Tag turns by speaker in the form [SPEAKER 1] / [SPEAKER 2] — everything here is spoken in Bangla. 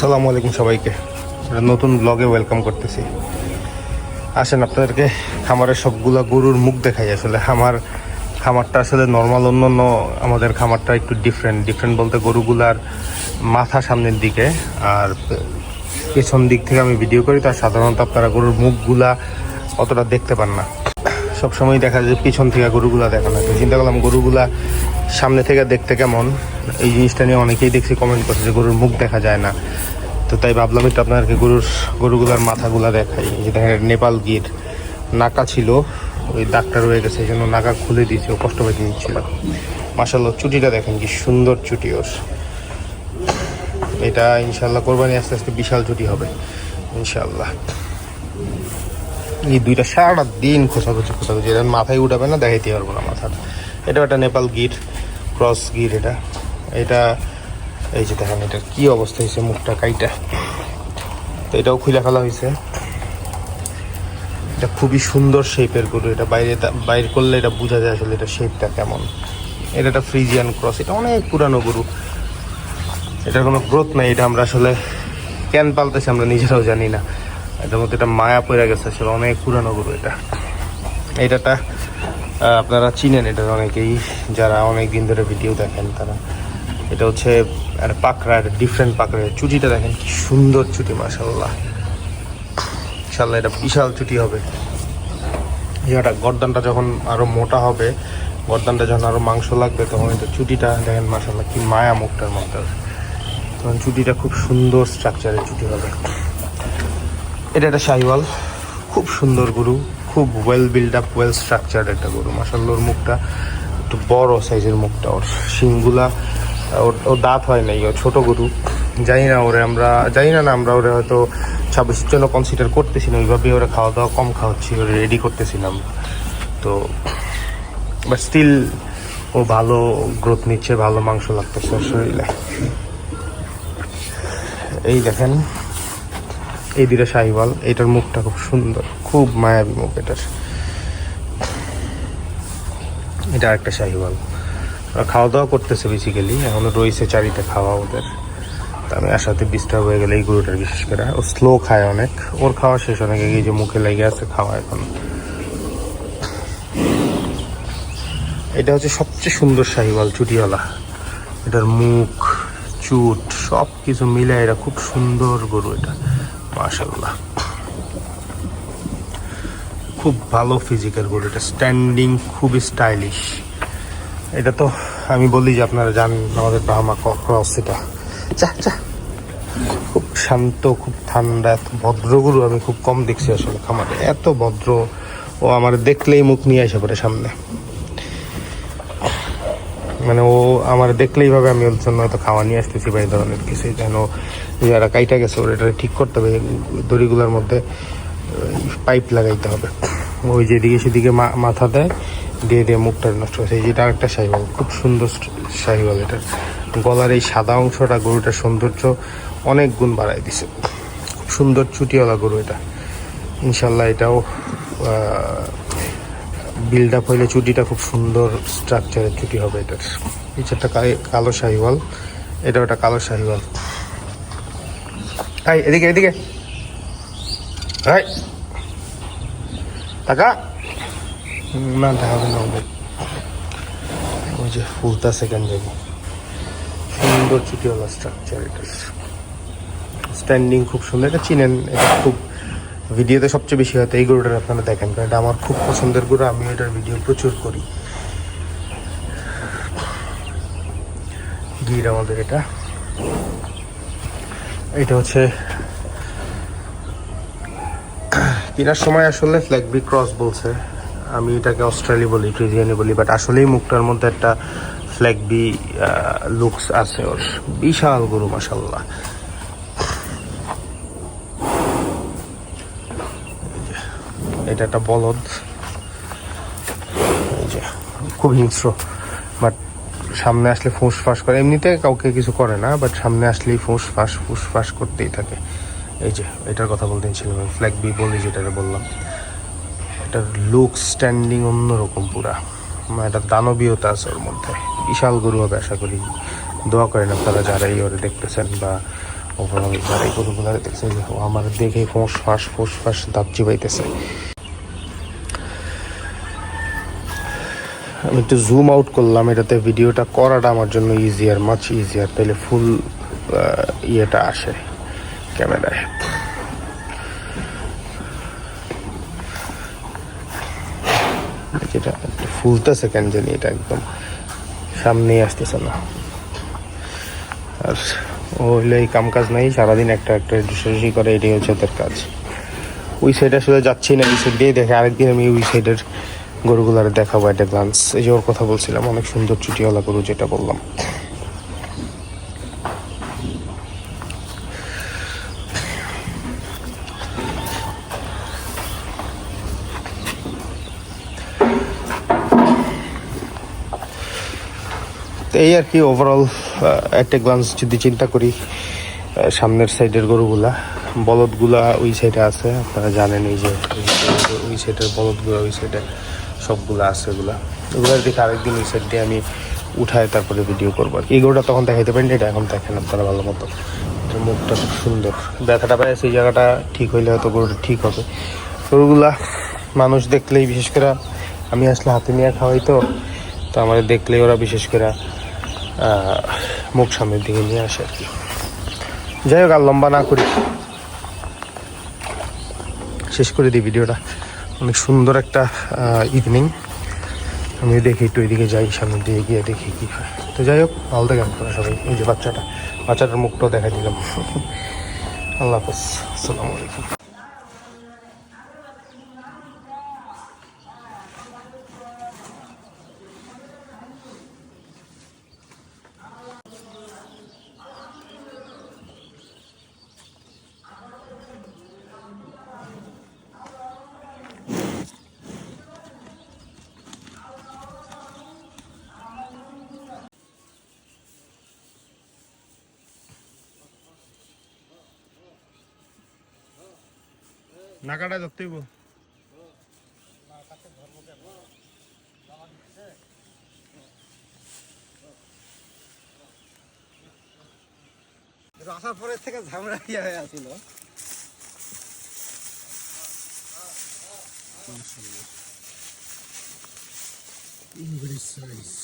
[SPEAKER 1] সালামু আলাইকুম সবাইকে। নতুন ব্লগে ওয়েলকাম করতেছি। আসেন আপনাদেরকে খামারের সবগুলা গরুর মুখ দেখাই। আসলে আমার খামারটা আসলে নর্মাল অন্য অন্য আমাদের খামারটা একটু ডিফারেন্ট ডিফারেন্ট বলতে গরুগুলার মাথা সামনের দিকে। আর পেছন দিক থেকে আমি ভিডিও করি তার সাধারণত আপনারা গরুর মুখগুলা অতটা দেখতে পান না। সবসময় দেখা যায় পিছন থেকে গরুগুলা দেখানো চিন্তা করলাম গরুগুলা সামনে থেকে দেখতে কেমন? এই জিনিসটা নিয়ে অনেকেই দেখছি কমেন্ট করছে যে গরুর মুখ দেখা যায় না। তো তাই ভাবলাম একটু আপনাদেরকে গরুর, গরুগুলার মাথাগুলা দেখাই। যে দেখেন নেপাল গির। নাকা ছিল, ওই দাগটা রয়ে গেছে, এই জন্য নাকা খুলে দিয়েছে, ও কষ্ট পাইতে নিচ্ছিল মাসাল্লাহ চুটিটা দেখেন কি সুন্দর চুটি ওর। এটা ইনশাল্লাহ কোরবানি আস্তে আস্তে বিশাল ছুটি হবে ইনশাল্লাহ এই দুইটা সারাটা দিন খোঁচাখুচি খোঁচাখুচি। এটা মাথায় উঠাবে না দেখাইতে পারব না মাথাটা। এটা একটা নেপাল গির। ক্রস গির এটা। এটা, এই যে দেখেন এটার কি অবস্থা হয়েছে মুখটা, কাইটা। তো এটাও খুলে ফেলা হয়েছে। এটা খুবই সুন্দর শেপের গরু, এটা বাইরে বাইর করলে এটা বোঝা যায় আসলে এটা শেপটা কেমন। এটা একটা ফ্রিজিয়ান ক্রস এটা অনেক পুরানো গরু। এটার কোনো গ্রোথ নাই, এটা আমরা আসলে কেন পালতেছি আমরা নিজেরাও জানি না। এটার মধ্যে এটা মায়া পড়ে গেছে আসলে, অনেক পুরানো গরু এটা। এটাটা আপনারা চিনেন এটা অনেকেই, যারা অনেক দিন ধরে ভিডিও দেখেন তারা। এটা হচ্ছে একটা পাকড়া একটা ডিফারেন্ট পাকড়া চুটিটা দেখেন, কি সুন্দর চুটি মাসাল্লাহ ইনশাল্লাহ এটা বিশাল চুটি হবে। এটা গর্দানটা যখন আরও মোটা হবে, গর্দানটা যখন আরও মাংস লাগবে, তখন এটা চুটিটা দেখেন মাসাল্লাহ কি মায়া মুখটার মধ্যে। তখন চুটিটা খুব সুন্দর স্ট্রাকচারের চুটি হবে। এটা একটা শাহিওয়াল, খুব সুন্দর গরু। খুব well build up well structured একটা গরু। মাসাল্লাহ ওর মুখটা একটু বড় সাইজের মুখটা। ওর শিংগুলা, ওর ওর দাঁত হয় নাই ও ছোট গরু। জানি না ওরে আমরা, জানি না না আমরা ওরে হয়তো ছাব্বিশের জন্য কনসিডার করতেছি না। ওইভাবে ওরা খাওয়া দাওয়া কম খাওয়াচ্ছি, ওরে রেডি করতেছিলাম তো বাট স্টিল ও ভালো গ্রোথ নিচ্ছে, ভালো মাংস লাগতেছে শরীরে এই দেখেন এই দুটা শাহিওয়াল, এটার মুখটা খুব সুন্দর, খুব মায়াবী মুখ এটার। এটা একটা শাহিওয়াল। ওরা খাওয়া দাওয়া করতেছে বেসিক্যালি এখনও রয়েছে চারিতে খাওয়া ওদের। আমি আসাতে ডিস্টার্ব হয়ে গেলে এই গরুটার বিশেষ করে। ও স্লো খায় অনেক। ওর খাওয়া শেষ, অনেক এই যে মুখে লেগে আছে খাওয়া এখন। এটা হচ্ছে সবচেয়ে সুন্দর শাহিওয়াল, চুটিওয়ালা। এটার মুখ, চুট সব কিছু মিলে এটা খুব সুন্দর গরু এটা। মাশাল্লাহ খুব ভালো ফিজিক্যাল গরু এটা স্ট্যান্ডিং খুবই স্টাইলিশ এটা তো আমি বলি যে আপনারা জানেন আমাদের ব্রাহ্মা ক্রস এটা। চা চা খুব শান্ত, খুব ঠান্ডা, এত ভদ্র গরু আমি খুব কম দেখছি আসলে খামারে। এত ভদ্র। ও আমার দেখলেই মুখ নিয়ে আসে পড়ে সামনে। মানে ও আমার দেখলেই ভাবে আমি ওর জন্য হয়তো খাওয়া নিয়ে আসতেছি বা এই ধরনের কিছু যেন যারা কাইটা গেছে ওর এটা ঠিক করতে হবে, দড়িগুলোর মধ্যে পাইপ লাগাইতে হবে। ওই যেদিকে সেদিকে মাথা দেয়, দিয়ে দিয়ে মুখটা নষ্ট হয়েছে যেটা আরেকটা শাহিওয়াল খুব সুন্দর শাহিওয়াল এটার গলার এই সাদা অংশটা, গরুটার সৌন্দর্য অনেক গুণ বাড়াই দিছে। খুব সুন্দর চুটিওয়ালা গরু এটা। ইনশাল্লাহ এটাও বিল্ড আপ হইলে চুটিটা খুব সুন্দর স্ট্রাকচারের চুটি হবে এটার। পিছারটা কালো শাহিওয়াল এটা ওটা কালো শাহিওয়াল। তাই এদিকে এদিকে। এই। টাকা। না দেখাবে না ওদের। ওই যে ফুলতা সেকেন্ড যাব সুন্দর চুটিওয়ালা স্ট্রাকচার এটার। স্ট্যান্ডিং খুব সুন্দর। এটা চিনেন, এটা খুব ভিডিওতে সবচেয়ে বেশি হয়তো এই গরুটার আপনারা দেখেন, কারণ এটা আমার খুব পছন্দের গরু আমি এটার ভিডিও প্রচুর করি। গির আমাদের এটা। এটা হচ্ছে কেনার সময় আসলে ফ্ল্যাগবি ক্রস বলছে। আমি এটাকে অস্ট্রেলিয়া বলি, ফ্রিজিয়ানি বলি বাট আসলেই মুখটার মধ্যে একটা ফ্ল্যাগবি লুকস আছে ওর। বিশাল গরু মাসাল্লাহ এটা একটা বলদ। এই যে, খুব হিংস্র বাট সামনে আসলে ফুঁস ফাঁস করে। এমনিতে কাউকে কিছু করে না বাট সামনে আসলেই ফুঁস ফাঁস ফুঁস ফাঁস করতেই থাকে। এই যে, এটার কথা বলতে ছিলাম ফ্ল্যাগ বি বলি যেটা বললাম। এটার লুক স্ট্যান্ডিং অন্যরকম পুরা। মানে একটা দানবীয়তা আছে ওর মধ্যে। বিশাল গরু হবে আশা করি। দোয়া করেন আপনারা যারা এই ওরে দেখতেছেন বা ওভারঅল যারা এই গরুগুলো দেখছে ও আমার দেখে ফোঁস ফাঁস ফোঁস ফাঁস দাঁত চিবাইতেছে। আমি একটু জুম আউট করলাম, এটাতে ভিডিওটা করাটা আমার জন্য ইজিয়ার মাছ ইজিয়ার তাহলে ফুল ইয়েটা আসে ক্যামেরায়। যেটা ফুলতেছে কেন জানি এটা একদম সামনেই আসতেছে না। আর ও হইলে এই কাম কাজ নাই, সারাদিন একটা একটা রেজিস্ট্রেশন করে, এটাই হচ্ছে ওদের কাজ। ওই সাইডে আসলে যাচ্ছি না এই সাইড দিয়ে দেখে আরেকদিন আমি ওই সাইডের গরুগুলার দেখাবো একটা গ্লান্স এই যে ওর কথা বলছিলাম, অনেক সুন্দর চুটিওয়ালা গরু যেটা বললাম। এই আর কি ওভারঅল একটা গ্লান্স যদি চিন্তা করি সামনের সাইডের গরুগুলা, বলদগুলা ওই সাইডে আছে, আপনারা জানেন এই যে ওই সাইডের বলদগুলা ওই সাইডে সবগুলা আছে এগুলা। এগুলোর দিকে আরেকদিন ওই সাইড দিয়ে আমি উঠায় তারপরে ভিডিও করব আর কি। এই গরুটা তখন দেখাইতে পারেন এটা এখন দেখেন আপনারা ভালো মতো। মুখটা খুব সুন্দর। ব্যথাটা পায়, সেই জায়গাটা ঠিক হইলে হয়তো গরুটা ঠিক হবে। গরুগুলা মানুষ দেখলেই, বিশেষ করে আমি আসলে হাতে নিয়ে খাওয়াই তো তো আমাদের দেখলেই ওরা বিশেষ করে মুখ সামনের দিকে নিয়ে আসে আর কি। যাই হোক, আর লম্বা না করি। শেষ করে দিই ভিডিওটা অনেক সুন্দর একটা ইভিনিং আমি দেখি একটু এদিকে যাই, সামনের দিকে গিয়ে দেখি কি হয়। তো যাই হোক, ভালো দেখেন আপনারা সবাই। এই যে বাচ্চাটা, বাচ্চাটার মুখটাও দেখা দিলাম। আল্লাহ হাফেজ। আসসালামু আলাইকুম। নাকাটা ধরতে হইব
[SPEAKER 2] আসার পরের থেকে ঝামেলা ইয়ে হয়ে আছিল
[SPEAKER 1] English size.